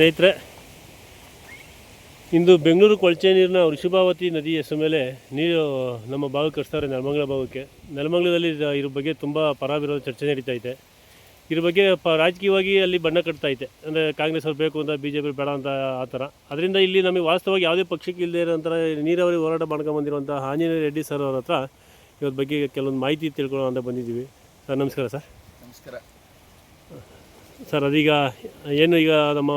ಸ್ನೇಹಿತರೆ, ಇಂದು ಬೆಂಗಳೂರು ಕೊಳಚೆ ನೀರಿನ ವೃಷಭಾವತಿ ನದಿ ಹೆಸರು ಮೇಲೆ ನೀರು ನಮ್ಮ ಭಾಗಕ್ಕೆ ಕಳಿಸ್ತಾರೆ ನೆಲಮಂಗಲ ಭಾಗಕ್ಕೆ. ನೆಲಮಂಗಲದಲ್ಲಿ ಇದ- ಇದ್ರ ಬಗ್ಗೆ ತುಂಬ ಪರವಿರೋಧಿ ಚರ್ಚೆ ನಡೀತಾ ಇದೆ. ಇದ್ರ ಬಗ್ಗೆ ಪ, ರಾಜಕೀಯವಾಗಿ ಅಲ್ಲಿ ಬಣ್ಣ ಕಟ್ತಾ ಇದೆ. ಅಂದರೆ ಕಾಂಗ್ರೆಸ್ ಅವ್ರು ಬೇಕು ಅಂತ ಬಿ ಜೆ ಪಿ ಬೇಡ ಅಂತ ಆ ಥರ. ಅದರಿಂದ ಇಲ್ಲಿ ನಮಗೆ ವಾಸ್ತವವಾಗಿ ಯಾವುದೇ ಪಕ್ಷಕ್ಕೆ ಇಲ್ಲದೆ ಇರೋಂಥ ನೀರಾವರಿ ಹೋರಾಟ ಮಾಡ್ಕೊಂಬಂದಿರುವಂಥ ಆಂಜನೇಯ ರೆಡ್ಡಿ ಸರ್ ಅವ್ರ ಹತ್ರ ಇವ್ರ ಬಗ್ಗೆ ಕೆಲವೊಂದು ಮಾಹಿತಿ ತಿಳ್ಕೊಳ್ಳೋ ಅಂತ ಬಂದಿದ್ದೀವಿ. ಸರ್, ನಮಸ್ಕಾರ ಸರ್. ನಮಸ್ಕಾರ. ಸರ್ ಅದೀಗ ಏನು ಈಗ ನಮ್ಮ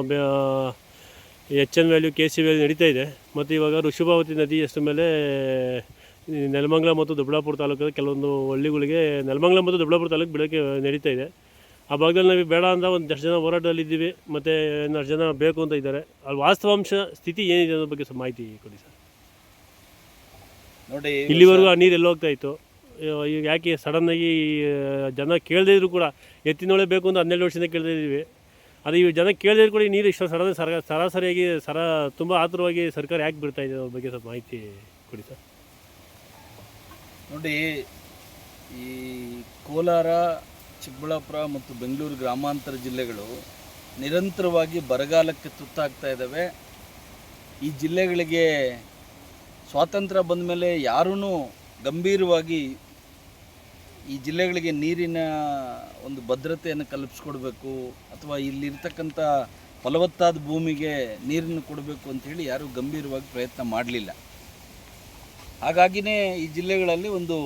H N value K C value ನಡೀತಾ ಇದೆ. ಮತ್ತು ಇವಾಗ ಋಷಭಾವತಿ ನದಿ ಹೆಸರು ಮೇಲೆ ನೆಲಮಂಗಲ ಮತ್ತು ದೊಡ್ಡಬಳ್ಳಾಪುರ ತಾಲೂಕದ ಕೆಲವೊಂದು ಹಳ್ಳಿಗಳಿಗೆ ನೆಲಮಂಗಲ ಮತ್ತು ದೊಡ್ಡಬಳ್ಳಾಪುರ ತಾಲೂಕು ಬೆಳಗ್ಗೆ ನಡೀತಾ ಇದೆ. ಆ ಭಾಗದಲ್ಲಿ ನಾವು ಬೇಡ ಅಂತ ಒಂದಷ್ಟು ಜನ ಹೋರಾಟದಲ್ಲಿದ್ದೀವಿ. ಮತ್ತು ಇನ್ನಷ್ಟು ಜನ ಬೇಕು ಅಂತ ಇದ್ದಾರೆ. ಅಲ್ಲಿ ವಾಸ್ತವಾಂಶ ಸ್ಥಿತಿ ಏನಿದೆ ಅನ್ನೋ ಬಗ್ಗೆ ಸ್ವಲ್ಪ ಮಾಹಿತಿ ಕೊಡಿ ಸರ್. ನೋಡಿ ಇಲ್ಲಿವರೆಗೂ ಆ ನೀರು ಎಲ್ಲೋಗ್ತಾ ಇತ್ತು. ಈಗ ಯಾಕೆ ಸಡನ್ನಾಗಿ ಜನ ಕೇಳದೇ ಇದ್ರು ಕೂಡ. ಎತ್ತಿನೊಳೆ ಬೇಕು ಅಂತ ಹನ್ನೆರಡು ವರ್ಷದಿಂದ ಕೇಳ್ತಾ ಇದ್ದೀವಿ. ಅದು ಈ ಜನ ಕೇಳಿದ್ರು ಕೂಡ ಈ ನೀರು ಇಷ್ಟು ಸಡನ್ ಸರ, ಸರಾಸರಿಯಾಗಿ ಸರ, ತುಂಬ ಆತುರವಾಗಿ ಸರ್ಕಾರ ಯಾಕೆ ಬಿಡ್ತಾ ಇದೆ ಅದ್ರ ಬಗ್ಗೆ ಸ್ವಲ್ಪ ಮಾಹಿತಿ ಕೊಡಿ ಸರ್. ನೋಡಿ, ಈ ಕೋಲಾರ, ಚಿಕ್ಕಬಳ್ಳಾಪುರ ಮತ್ತು ಬೆಂಗಳೂರು ಗ್ರಾಮಾಂತರ ಜಿಲ್ಲೆಗಳು ನಿರಂತರವಾಗಿ ಬರಗಾಲಕ್ಕೆ ತುತ್ತಾಗ್ತಾ ಇದ್ದಾವೆ. ಈ ಜಿಲ್ಲೆಗಳಿಗೆ ಸ್ವಾತಂತ್ರ್ಯ ಬಂದ ಮೇಲೆ ಯಾರೂ ಗಂಭೀರವಾಗಿ ಈ ಜಿಲ್ಲೆಗಳಿಗೆ ನೀರಿನ ಒಂದು ಭದ್ರತೆಯನ್ನು ಕಲ್ಪಿಸ್ಕೊಡ್ಬೇಕು ಅಥವಾ ಇಲ್ಲಿರ್ತಕ್ಕಂಥ ಫಲವತ್ತಾದ ಭೂಮಿಗೆ ನೀರನ್ನು ಕೊಡಬೇಕು ಅಂಥೇಳಿ ಯಾರೂ ಗಂಭೀರವಾಗಿ ಪ್ರಯತ್ನ ಮಾಡಲಿಲ್ಲ. ಹಾಗಾಗಿನೇ ಈ ಜಿಲ್ಲೆಗಳಲ್ಲಿ ಒಂದು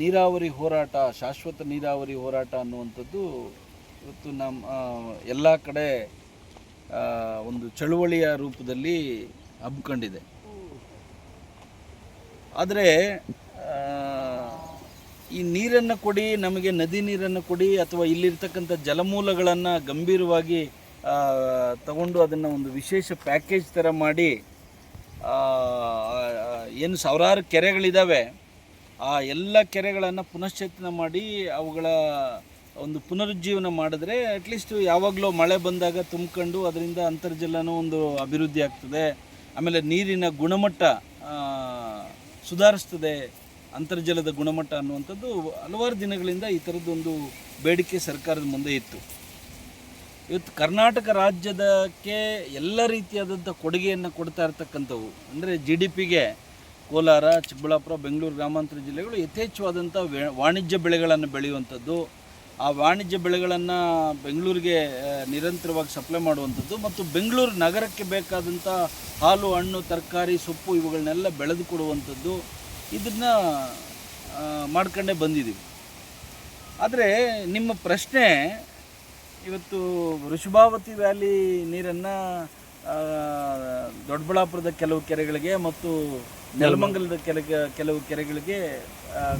ನೀರಾವರಿ ಹೋರಾಟ, ಶಾಶ್ವತ ನೀರಾವರಿ ಹೋರಾಟ ಅನ್ನುವಂಥದ್ದು ಇವತ್ತು ನಮ್ಮ ಎಲ್ಲ ಕಡೆ ಒಂದು ಚಳುವಳಿಯ ರೂಪದಲ್ಲಿ ಹಬ್ಕೊಂಡಿದೆ. ಆದರೆ ಈ ನೀರನ್ನು ಕೊಡಿ, ನಮಗೆ ನದಿ ನೀರನ್ನು ಕೊಡಿ ಅಥವಾ ಇಲ್ಲಿರ್ತಕ್ಕಂಥ ಜಲಮೂಲಗಳನ್ನು ಗಂಭೀರವಾಗಿ ತಗೊಂಡು ಅದನ್ನು ಒಂದು ವಿಶೇಷ ಪ್ಯಾಕೇಜ್ ಥರ ಮಾಡಿ ಏನು ಸಾವಿರಾರು ಕೆರೆಗಳಿದ್ದಾವೆ ಆ ಎಲ್ಲ ಕೆರೆಗಳನ್ನು ಪುನಶ್ಚೇತನ ಮಾಡಿ, ಅವುಗಳ ಒಂದು ಪುನರುಜ್ಜೀವನ ಮಾಡಿದ್ರೆ ಅಟ್ಲೀಸ್ಟ್ ಯಾವಾಗಲೂ ಮಳೆ ಬಂದಾಗ ತುಂಬಿಕೊಂಡು ಅದರಿಂದ ಅಂತರ್ಜಲನೂ ಒಂದು ಅಭಿವೃದ್ಧಿ ಆಗ್ತದೆ. ಆಮೇಲೆ ನೀರಿನ ಗುಣಮಟ್ಟ ಸುಧಾರಿಸ್ತದೆ ಅಂತರ್ಜಲದ ಗುಣಮಟ್ಟ ಅನ್ನುವಂಥದ್ದು ಹಲವಾರು ದಿನಗಳಿಂದ ಈ ಥರದ್ದೊಂದು ಬೇಡಿಕೆ ಸರ್ಕಾರದ ಮುಂದೆ ಇತ್ತು. ಇವತ್ತು ಕರ್ನಾಟಕ ರಾಜ್ಯದಕ್ಕೆ ಎಲ್ಲ ರೀತಿಯಾದಂಥ ಕೊಡುಗೆಯನ್ನು ಕೊಡ್ತಾ ಇರ್ತಕ್ಕಂಥವು, ಅಂದರೆ ಜಿ ಡಿ ಪಿಗೆ ಕೋಲಾರ, ಚಿಕ್ಕಬಳ್ಳಾಪುರ, ಬೆಂಗಳೂರು ಗ್ರಾಮಾಂತರ ಜಿಲ್ಲೆಗಳು ಯಥೇಚ್ಛವಾದಂಥ ವಾಣಿಜ್ಯ ಬೆಳೆಗಳನ್ನು ಬೆಳೆಯುವಂಥದ್ದು ಆ ವಾಣಿಜ್ಯ ಬೆಳೆಗಳನ್ನು ಬೆಂಗಳೂರಿಗೆ ನಿರಂತರವಾಗಿ ಸಪ್ಲೈ ಮಾಡುವಂಥದ್ದು ಮತ್ತು ಬೆಂಗಳೂರು ನಗರಕ್ಕೆ ಬೇಕಾದಂಥ ಹಾಲು, ಹಣ್ಣು, ತರಕಾರಿ, ಸೊಪ್ಪು ಇವುಗಳನ್ನೆಲ್ಲ ಬೆಳೆದು ಕೊಡುವಂಥದ್ದು ಇದನ್ನು ಮಾಡ್ಕೊಂಡೇ ಬಂದಿದ್ದೀವಿ. ಆದರೆ ನಿಮ್ಮ ಪ್ರಶ್ನೆ, ಇವತ್ತು ವೃಷಭಾವತಿ ವ್ಯಾಲಿ ನೀರನ್ನು ದೊಡ್ಡಬಳ್ಳಾಪುರದ ಕೆಲವು ಕೆರೆಗಳಿಗೆ ಮತ್ತು ನೆಲಮಂಗಲದ ಕೆಲ ಕೆಲವು ಕೆರೆಗಳಿಗೆ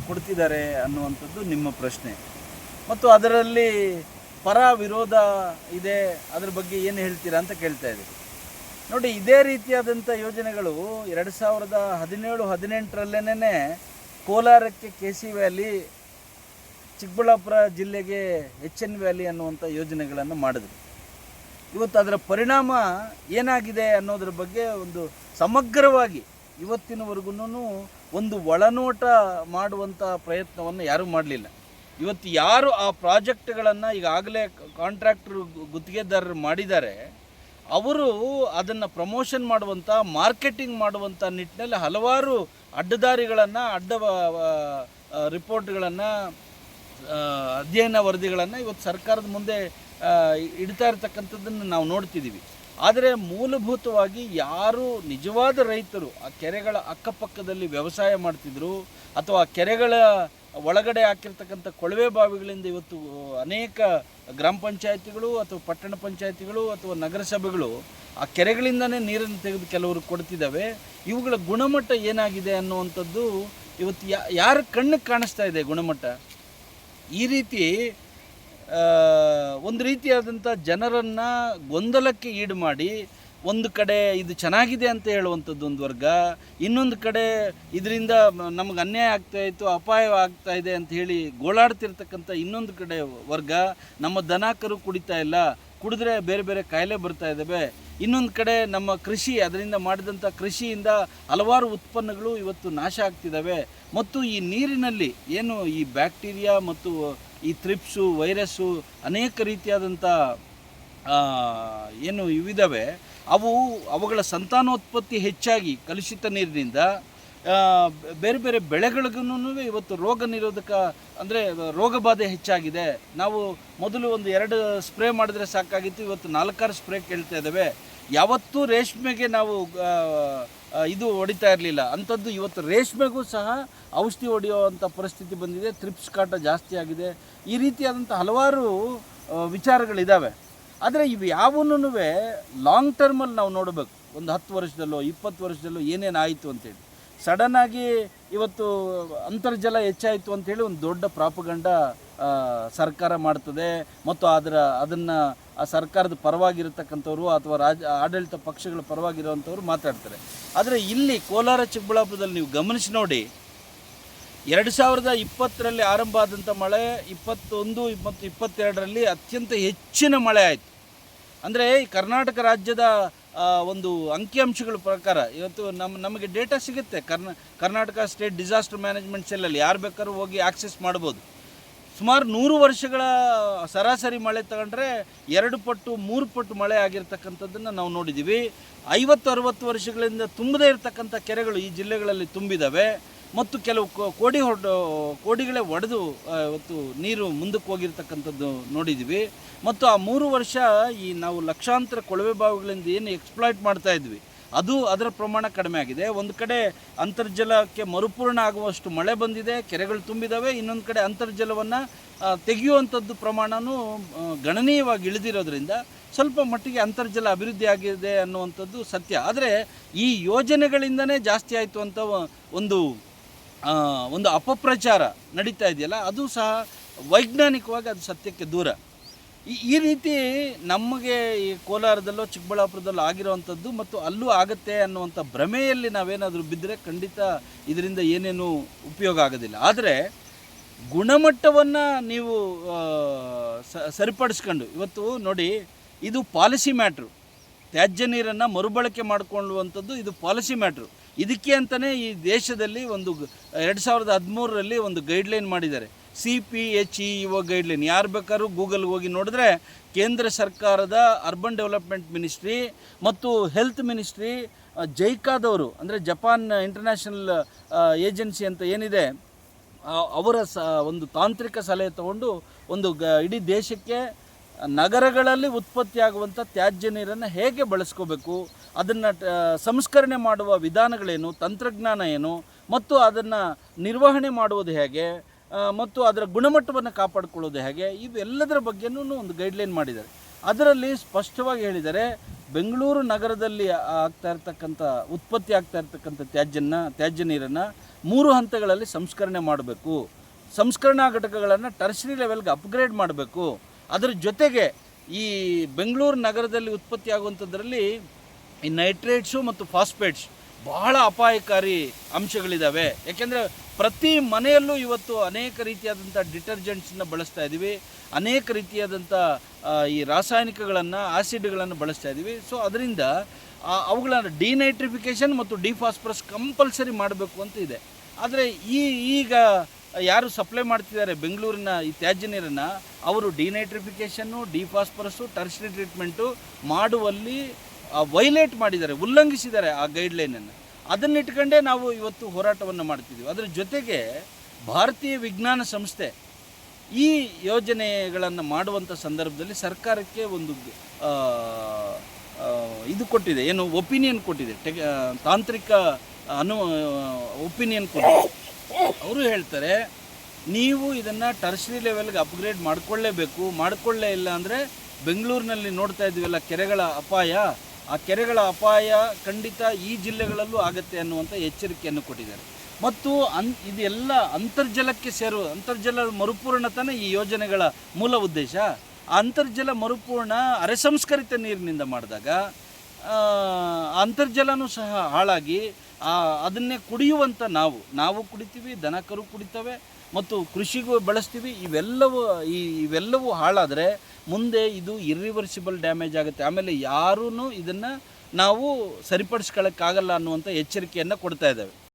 ಕೊಡ್ತಿದ್ದಾರೆ ಅನ್ನುವಂಥದ್ದು ನಿಮ್ಮ ಪ್ರಶ್ನೆ. ಮತ್ತು ಅದರಲ್ಲಿ ಪರ ವಿರೋಧ ಇದೆ, ಅದ್ರ ಬಗ್ಗೆ ಏನು ಹೇಳ್ತೀರಾ ಅಂತ ಕೇಳ್ತಾ ಇದ್ದೀವಿ ನೋಡಿ, ಇದೇ ರೀತಿಯಾದಂಥ ಯೋಜನೆಗಳು ಎರಡು ಸಾವಿರದ ಹದಿನೇಳು ಹದಿನೆಂಟರಲ್ಲೇನೆ ಕೋಲಾರಕ್ಕೆ ಕೆ ಸಿ ವ್ಯಾಲಿ, ಚಿಕ್ಕಬಳ್ಳಾಪುರ ಜಿಲ್ಲೆಗೆ ಎಚ್ ಎನ್ ವ್ಯಾಲಿ ಅನ್ನುವಂಥ ಯೋಜನೆಗಳನ್ನು ಮಾಡಿದ್ರು. ಇವತ್ತು ಅದರ ಪರಿಣಾಮ ಏನಾಗಿದೆ ಅನ್ನೋದ್ರ ಬಗ್ಗೆ ಒಂದು ಸಮಗ್ರವಾಗಿ ಇವತ್ತಿನವರೆಗೂ ಒಂದು ಒಳನೋಟ ಮಾಡುವಂಥ ಪ್ರಯತ್ನವನ್ನು ಯಾರೂ ಮಾಡಲಿಲ್ಲ. ಇವತ್ತು ಯಾರು ಆ ಪ್ರಾಜೆಕ್ಟ್ಗಳನ್ನು ಈಗಾಗಲೇ ಕಾಂಟ್ರಾಕ್ಟ್ರು ಗುತ್ತಿಗೆದಾರರು ಮಾಡಿದ್ದಾರೆ, ಅವರು ಅದನ್ನು ಪ್ರಮೋಷನ್ ಮಾಡುವಂಥ ಮಾರ್ಕೆಟಿಂಗ್ ಮಾಡುವಂಥ ನಿಟ್ಟಿನಲ್ಲಿ ಹಲವಾರು ಅಡ್ಡದಾರಿಗಳನ್ನು, ಅಡ್ಡ ರಿಪೋರ್ಟ್ಗಳನ್ನು ಅಧ್ಯಯನ ವರದಿಗಳನ್ನು ಇವತ್ತು ಸರ್ಕಾರದ ಮುಂದೆ ಇಡ್ತಾ ಇರತಕ್ಕಂಥದ್ದನ್ನು ನಾವು ನೋಡ್ತಿದ್ದೀವಿ. ಆದರೆ ಮೂಲಭೂತವಾಗಿ ಯಾರು ನಿಜವಾದ ರೈತರು ಆ ಕೆರೆಗಳ ಅಕ್ಕಪಕ್ಕದಲ್ಲಿ ವ್ಯವಸಾಯ ಮಾಡ್ತಿದ್ರು ಅಥವಾ ಆ ಕೆರೆಗಳ ಒಳಗಡೆ ಹಾಕಿರ್ತಕ್ಕಂಥ ಕೊಳವೆ ಬಾವಿಗಳಿಂದ ಇವತ್ತು ಅನೇಕ ಗ್ರಾಮ ಪಂಚಾಯತಿಗಳು ಅಥವಾ ಪಟ್ಟಣ ಪಂಚಾಯತಿಗಳು ಅಥವಾ ನಗರಸಭೆಗಳು ಆ ಕೆರೆಗಳಿಂದನೇ ನೀರನ್ನು ತೆಗೆದು ಕೆಲವರು ಕೊಡ್ತಿದ್ದಾವೆ. ಇವುಗಳ ಗುಣಮಟ್ಟ ಏನಾಗಿದೆ ಅನ್ನುವಂಥದ್ದು ಇವತ್ತು ಯಾ, ಯಾರ ಕಣ್ಣಿಗೆ ಕಾಣಿಸ್ತಾ ಇದೆ ಗುಣಮಟ್ಟ? ಈ ರೀತಿ ಒಂದು ರೀತಿಯಾದಂಥ ಜನರನ್ನು ಗೊಂದಲಕ್ಕೆ ಈಡು ಮಾಡಿ ಒಂದು ಕಡೆ ಇದು ಚೆನ್ನಾಗಿದೆ ಅಂತ ಹೇಳುವಂಥದ್ದು ಒಂದು ವರ್ಗ, ಇನ್ನೊಂದು ಕಡೆ ಇದರಿಂದ ನಮಗೆ ಅನ್ಯಾಯ ಆಗ್ತಾ ಇತ್ತು, ಅಪಾಯ ಆಗ್ತಾ ಇದೆ ಅಂತ ಹೇಳಿ ಗೋಳಾಡ್ತಿರ್ತಕ್ಕಂಥ ಇನ್ನೊಂದು ಕಡೆ ವರ್ಗ, ನಮ್ಮ ದನ ಕರು ಕುಡಿತಾ ಇಲ್ಲ, ಕುಡಿದ್ರೆ ಬೇರೆ ಬೇರೆ ಕಾಯಿಲೆ ಬರ್ತಾ ಇದ್ದಾವೆ ಇನ್ನೊಂದು ಕಡೆ ನಮ್ಮ ಕೃಷಿ, ಅದರಿಂದ ಮಾಡಿದಂಥ ಕೃಷಿಯಿಂದ ಹಲವಾರು ಉತ್ಪನ್ನಗಳು ಇವತ್ತು ನಾಶ ಆಗ್ತಿದ್ದಾವೆ. ಮತ್ತು ಈ ನೀರಿನಲ್ಲಿ ಏನು ಈ ಬ್ಯಾಕ್ಟೀರಿಯಾ ಮತ್ತು ಈ ಥ್ರಿಪ್ಸು, ವೈರಸ್ಸು ಅನೇಕ ರೀತಿಯಾದಂಥ ಏನು ಇವಿದಾವೆ, ಅವು ಅವುಗಳ ಸಂತಾನೋತ್ಪತ್ತಿ ಹೆಚ್ಚಾಗಿ ಕಲುಷಿತ ನೀರಿನಿಂದ ಬೇರೆ ಬೇರೆ ಬೆಳೆಗಳಿಗೂ ಇವತ್ತು ರೋಗ ನಿರೋಧಕ, ಅಂದರೆ ರೋಗ ಬಾಧೆ ಹೆಚ್ಚಾಗಿದೆ. ನಾವು ಮೊದಲು ಒಂದು ಎರಡು ಸ್ಪ್ರೇ ಮಾಡಿದ್ರೆ ಸಾಕಾಗಿತ್ತು, ಇವತ್ತು ನಾಲ್ಕಾರು ಸ್ಪ್ರೇ ಕೇಳ್ತಾ ಇದ್ದಾವೆ ಯಾವತ್ತೂ ರೇಷ್ಮೆಗೆ ನಾವು ಇದು ಹೊಡಿತಾ ಇರಲಿಲ್ಲ. ಅಂಥದ್ದು ಇವತ್ತು ರೇಷ್ಮೆಗೂ ಸಹ ಔಷಧಿ ಹೊಡೆಯುವಂಥ ಪರಿಸ್ಥಿತಿ ಬಂದಿದೆ. ತ್ರಿಪ್ಸ್ ಕಾಟ ಜಾಸ್ತಿ ಆಗಿದೆ. ಈ ರೀತಿಯಾದಂಥ ಹಲವಾರು ವಿಚಾರಗಳಿದ್ದಾವೆ ಆದರೆ ಇವು ಯಾವನ್ನೂ ಲಾಂಗ್ ಟರ್ಮಲ್ಲಿ ನಾವು ನೋಡಬೇಕು. ಒಂದು ಹತ್ತು ವರ್ಷದಲ್ಲೋ, ಇಪ್ಪತ್ತು ವರ್ಷದಲ್ಲೋ ಏನೇನು ಆಯಿತು ಅಂತೇಳಿ ಸಡನ್ನಾಗಿ ಇವತ್ತು ಅಂತರ್ಜಲ ಹೆಚ್ಚಾಯಿತು ಅಂತೇಳಿ ಒಂದು ದೊಡ್ಡ ಪ್ರಾಪಗಂಡ ಸರ್ಕಾರ ಮಾಡ್ತದೆ. ಮತ್ತು ಅದರ, ಅದನ್ನು ಆ ಸರ್ಕಾರದ ಪರವಾಗಿರತಕ್ಕಂಥವ್ರು ಅಥವಾ ರಾಜ, ಆಡಳಿತ ಪಕ್ಷಗಳ ಪರವಾಗಿರುವಂಥವ್ರು ಮಾತಾಡ್ತಾರೆ. ಆದರೆ ಇಲ್ಲಿ ಕೋಲಾರ, ಚಿಕ್ಕಬಳ್ಳಾಪುರದಲ್ಲಿ ನೀವು ಗಮನಿಸಿ ನೋಡಿ, ಎರಡು ಸಾವಿರದ ಇಪ್ಪತ್ತರಲ್ಲಿ ಆರಂಭ ಆದಂಥ ಮಳೆ, ಇಪ್ಪತ್ತೊಂದು ಮತ್ತು ಇಪ್ಪತ್ತೆರಡರಲ್ಲಿ ಅತ್ಯಂತ ಹೆಚ್ಚಿನ ಮಳೆ ಆಯಿತು. ಅಂದರೆ ಈ ಕರ್ನಾಟಕ ರಾಜ್ಯದ ಒಂದು ಅಂಕಿಅಂಶಗಳ ಪ್ರಕಾರ ಇವತ್ತು ನಮ್ಮ ನಮಗೆ ಡೇಟಾ ಸಿಗುತ್ತೆ. ಕರ್ನಾ, ಕರ್ನಾಟಕ ಸ್ಟೇಟ್ ಡಿಸಾಸ್ಟರ್ ಮ್ಯಾನೇಜ್ಮೆಂಟ್ ಸೆಲ್ಲಲ್ಲಿ ಯಾರು ಬೇಕಾದ್ರೂ ಹೋಗಿ ಆಕ್ಸೆಸ್ ಮಾಡ್ಬೋದು. ಸುಮಾರು ನೂರು ವರ್ಷಗಳ ಸರಾಸರಿ ಮಳೆ ತಗೊಂಡ್ರೆ ಎರಡು ಪಟ್ಟು, ಮೂರು ಪಟ್ಟು ಮಳೆ ಆಗಿರ್ತಕ್ಕಂಥದ್ದನ್ನು ನಾವು ನೋಡಿದ್ದೀವಿ ಐವತ್ತು, ಅರವತ್ತು ವರ್ಷಗಳಿಂದ ತುಂಬದೇ ಇರತಕ್ಕಂಥ ಕೆರೆಗಳು ಈ ಜಿಲ್ಲೆಗಳಲ್ಲಿ ತುಂಬಿದ್ದಾವೆ ಮತ್ತು ಕೆಲವು ಕೋಡಿ ಹೊಡೆ ಕೋಡಿಗಳೇ ಒಡೆದು ಇವತ್ತು ನೀರು ಮುಂದಕ್ಕೆ ಹೋಗಿರ್ತಕ್ಕಂಥದ್ದು ನೋಡಿದ್ವಿ. ಮತ್ತು ಆ ಮೂರು ವರ್ಷ ಈ ನಾವು ಲಕ್ಷಾಂತರ ಕೊಳವೆ ಬಾವಿಗಳಿಂದ ಏನು ಎಕ್ಸ್ಪ್ಲಾಯ್ಟ್ ಮಾಡ್ತಾ ಇದ್ವಿ. ಅದು ಅದರ ಪ್ರಮಾಣ ಕಡಿಮೆ ಆಗಿದೆ. ಒಂದು ಕಡೆ ಅಂತರ್ಜಲಕ್ಕೆ ಮರುಪೂರ್ಣ ಆಗುವಷ್ಟು ಮಳೆ ಬಂದಿದೆ, ಕೆರೆಗಳು ತುಂಬಿದ್ದಾವೆ ಇನ್ನೊಂದು ಕಡೆ ಅಂತರ್ಜಲವನ್ನು ತೆಗೆಯುವಂಥದ್ದು ಪ್ರಮಾಣವೂ ಗಣನೀಯವಾಗಿ ಇಳಿದಿರೋದ್ರಿಂದ ಸ್ವಲ್ಪ ಮಟ್ಟಿಗೆ ಅಂತರ್ಜಲ ಅಭಿವೃದ್ಧಿ ಆಗಿದೆ ಅನ್ನುವಂಥದ್ದು ಸತ್ಯ. ಆದರೆ ಈ ಯೋಜನೆಗಳಿಂದನೇ ಜಾಸ್ತಿ ಆಯಿತು ಅಂತ ಒಂದು ಒಂದು ಅಪಪ್ರಚಾರ ನಡೀತಾ ಇದೆಯಲ್ಲ, ಅದು ಸಹ ವೈಜ್ಞಾನಿಕವಾಗಿ ಅದು ಸತ್ಯಕ್ಕೆ ದೂರ. ಈ ರೀತಿ ನಮಗೆ ಈ ಕೋಲಾರದಲ್ಲೋ, ಚಿಕ್ಕಬಳ್ಳಾಪುರದಲ್ಲೋ ಆಗಿರೋವಂಥದ್ದು ಮತ್ತು ಅಲ್ಲೂ ಆಗುತ್ತೆ ಅನ್ನುವಂಥ ಭ್ರಮೆಯಲ್ಲಿ ನಾವೇನಾದರೂ ಬಿದ್ದರೆ ಖಂಡಿತ ಇದರಿಂದ ಏನೇನು ಉಪಯೋಗ ಆಗೋದಿಲ್ಲ. ಆದರೆ ಗುಣಮಟ್ಟವನ್ನು ನೀವು ಸರಿಪಡಿಸ್ಕೊಂಡು, ಇವತ್ತು ನೋಡಿ, ಇದು ಪಾಲಿಸಿ ಮ್ಯಾಟ್ರು. ತ್ಯಾಜ್ಯ ನೀರನ್ನು ಮರುಬಳಕೆ ಮಾಡಿಕೊಳ್ಳುವಂಥದ್ದು ಇದು ಪಾಲಿಸಿ ಮ್ಯಾಟ್ರು. ಇದಕ್ಕೆ ಅಂತಲೇ ಈ ದೇಶದಲ್ಲಿ ಒಂದು ಎರಡು ಸಾವಿರದ ಹದಿಮೂರರಲ್ಲಿ ಒಂದು ಗೈಡ್ಲೈನ್ ಮಾಡಿದ್ದಾರೆ. C P H E O guideline. ಯಾರು ಬೇಕಾದ್ರೂ ಗೂಗಲ್ಗೆ ಹೋಗಿ ನೋಡಿದ್ರೆ ಕೇಂದ್ರ ಸರ್ಕಾರದ ಅರ್ಬನ್ ಡೆವಲಪ್ಮೆಂಟ್ ಮಿನಿಸ್ಟ್ರಿ ಮತ್ತು ಹೆಲ್ತ್ ಮಿನಿಸ್ಟ್ರಿ ಜೈಕಾದವರು ಅಂದರೆ ಜಪಾನ್ ಇಂಟರ್ನ್ಯಾಷನಲ್ ಏಜೆನ್ಸಿ ಅಂತ ಏನಿದೆ ಅವರ ಸ, ಒಂದು ತಾಂತ್ರಿಕ ಸಲಹೆ ತಗೊಂಡು ಒಂದು ಗ, ಇಡೀ ದೇಶಕ್ಕೆ ನಗರಗಳಲ್ಲಿ ಉತ್ಪತ್ತಿಯಾಗುವಂಥ ತ್ಯಾಜ್ಯ ನೀರನ್ನು ಹೇಗೆ ಬಳಸ್ಕೋಬೇಕು ಅದನ್ನು ಸಂಸ್ಕರಣೆ ಮಾಡುವ ವಿಧಾನಗಳೇನು, ತಂತ್ರಜ್ಞಾನ ಏನು, ಮತ್ತು ಅದನ್ನು ನಿರ್ವಹಣೆ ಮಾಡುವುದು ಹೇಗೆ ಮತ್ತು ಅದರ ಗುಣಮಟ್ಟವನ್ನು ಕಾಪಾಡಿಕೊಳ್ಳೋದು ಹೇಗೆ, ಇವೆಲ್ಲದರ ಬಗ್ಗೆನೂ ಒಂದು ಗೈಡ್ಲೈನ್ ಮಾಡಿದ್ದಾರೆ. ಅದರಲ್ಲಿ ಸ್ಪಷ್ಟವಾಗಿ ಹೇಳಿದರೆ, ಬೆಂಗಳೂರು ನಗರದಲ್ಲಿ ಆಗ್ತಾ ಇರ್ತಕ್ಕಂಥ, ಉತ್ಪತ್ತಿ ಆಗ್ತಾ ಇರ್ತಕ್ಕಂಥ ತ್ಯಾಜ್ಯನ ತ್ಯಾಜ್ಯ ನೀರನ್ನು ಮೂರು ಹಂತಗಳಲ್ಲಿ ಸಂಸ್ಕರಣೆ ಮಾಡಬೇಕು. ಸಂಸ್ಕರಣಾ ಘಟಕಗಳನ್ನು ಟರ್ಸರಿ ಲೆವೆಲ್ಗೆ ಅಪ್ಗ್ರೇಡ್ ಮಾಡಬೇಕು. ಅದರ ಜೊತೆಗೆ ಈ ಬೆಂಗಳೂರು ನಗರದಲ್ಲಿ ಉತ್ಪತ್ತಿ ಆಗುವಂಥದ್ರಲ್ಲಿ ಈ ನೈಟ್ರೇಟ್ಸು ಮತ್ತು ಫಾಸ್ಫೇಟ್ಸ್ ಬಹಳ ಅಪಾಯಕಾರಿ ಅಂಶಗಳಿದ್ದಾವೆ ಯಾಕೆಂದರೆ ಪ್ರತಿ ಮನೆಯಲ್ಲೂ ಇವತ್ತು ಅನೇಕ ರೀತಿಯಾದಂಥ ಡಿಟರ್ಜೆಂಟ್ಸನ್ನ ಬಳಸ್ತಾ ಇದ್ದೀವಿ ಅನೇಕ ರೀತಿಯಾದಂಥ ಈ ರಾಸಾಯನಿಕಗಳನ್ನು, ಆಸಿಡ್ಗಳನ್ನು ಬಳಸ್ತಾ ಇದ್ದೀವಿ ಸೊ, ಅದರಿಂದ ಅವುಗಳನ್ನು ಡಿನೈಟ್ರಿಫಿಕೇಷನ್ ಮತ್ತು ಡಿಫಾಸ್ಫರಸ್ ಕಂಪಲ್ಸರಿ ಮಾಡಬೇಕು ಅಂತ ಇದೆ. ಆದರೆ ಈ, ಈಗ ಯಾರು ಸಪ್ಲೈ ಮಾಡ್ತಿದ್ದಾರೆ ಬೆಂಗಳೂರಿನ ಈ ತ್ಯಾಜ್ಯ ನೀರನ್ನು ಅವರು ಡಿನೈಟ್ರಿಫಿಕೇಷನ್ನು, ಡಿಫಾಸ್ಫರಸ್ಸು ಟರ್ಸರಿ ಟ್ರೀಟ್ಮೆಂಟು ಮಾಡುವಲ್ಲಿ ವೈಲೇಟ್ ಮಾಡಿದ್ದಾರೆ, ಉಲ್ಲಂಘಿಸಿದ್ದಾರೆ ಆ ಗೈಡ್ಲೈನನ್ನು ಅದನ್ನಿಟ್ಕೊಂಡೇ ನಾವು ಇವತ್ತು ಹೋರಾಟವನ್ನು ಮಾಡ್ತಿದ್ದೀವಿ. ಅದರ ಜೊತೆಗೆ ಭಾರತೀಯ ವಿಜ್ಞಾನ ಸಂಸ್ಥೆ ಈ ಯೋಜನೆಗಳನ್ನು ಮಾಡುವಂಥ ಸಂದರ್ಭದಲ್ಲಿ ಸರ್ಕಾರಕ್ಕೆ ಒಂದು ಇದು ಕೊಟ್ಟಿದೆ. ಏನು ಒಪಿನಿಯನ್ ಕೊಟ್ಟಿದೆ. ಟೆಕ್ ತಾಂತ್ರಿಕ ಅನು ಒಪಿನಿಯನ್ ಕೊಟ್ಟಿದೆ. ಅವರು ಹೇಳ್ತಾರೆ, ನೀವು ಇದನ್ನು ಟರ್ಸರಿ ಲೆವೆಲ್ಗೆ ಅಪ್ಗ್ರೇಡ್ ಮಾಡಿಕೊಳ್ಳೇಬೇಕು. ಮಾಡಿಕೊಳ್ಳೇ ಇಲ್ಲ ಅಂದರೆ ಬೆಂಗಳೂರಿನಲ್ಲಿ ನೋಡ್ತಾ ಇದ್ದೀವಲ್ಲ ಕೆರೆಗಳ ಅಪಾಯ. ಆ ಕೆರೆಗಳ ಅಪಾಯ ಖಂಡಿತ ಈ ಜಿಲ್ಲೆಗಳಲ್ಲೂ ಆಗತ್ತೆ ಅನ್ನುವಂಥ ಎಚ್ಚರಿಕೆಯನ್ನು ಕೊಟ್ಟಿದ್ದಾರೆ. ಮತ್ತು ಅನ್ ಇದೆಲ್ಲ ಅಂತರ್ಜಲಕ್ಕೆ ಸೇರುವ ಅಂತರ್ಜಲ ಮರುಪೂರ್ಣತನ ಈ ಯೋಜನೆಗಳ ಮೂಲ ಉದ್ದೇಶ. ಅಂತರ್ಜಲ ಮರುಪೂರ್ಣ ಅರೆಸಂಸ್ಕರಿತ ನೀರಿನಿಂದ ಮಾಡಿದಾಗ ಅಂತರ್ಜಲನೂ ಸಹ ಹಾಳಾಗಿ ಅದನ್ನೇ ಕುಡಿಯುವಂಥ ನಾವು. ನಾವು ಕುಡಿತೀವಿ, ದನಕರು ಕುಡಿತವೆ ಮತ್ತು ಕೃಷಿಗೂ ಬಳಸ್ತೀವಿ. ಇವೆಲ್ಲವೂ, ಈ, ಇವೆಲ್ಲವೂ ಹಾಳಾದರೆ ಮುಂದೆ ಇದು ಇರ್ರಿವರ್ಸಿಬಲ್ ಡ್ಯಾಮೇಜ್ ಆಗುತ್ತೆ. ಆಮೇಲೆ ಯಾರೂ ಇದನ್ನು ನಾವು ಸರಿಪಡಿಸ್ಕೊಳ್ಳೋಕ್ಕಾಗಲ್ಲ ಅನ್ನುವಂಥ ಎಚ್ಚರಿಕೆಯನ್ನು ಕೊಡ್ತಾ ಇದ್ದಾವೆ.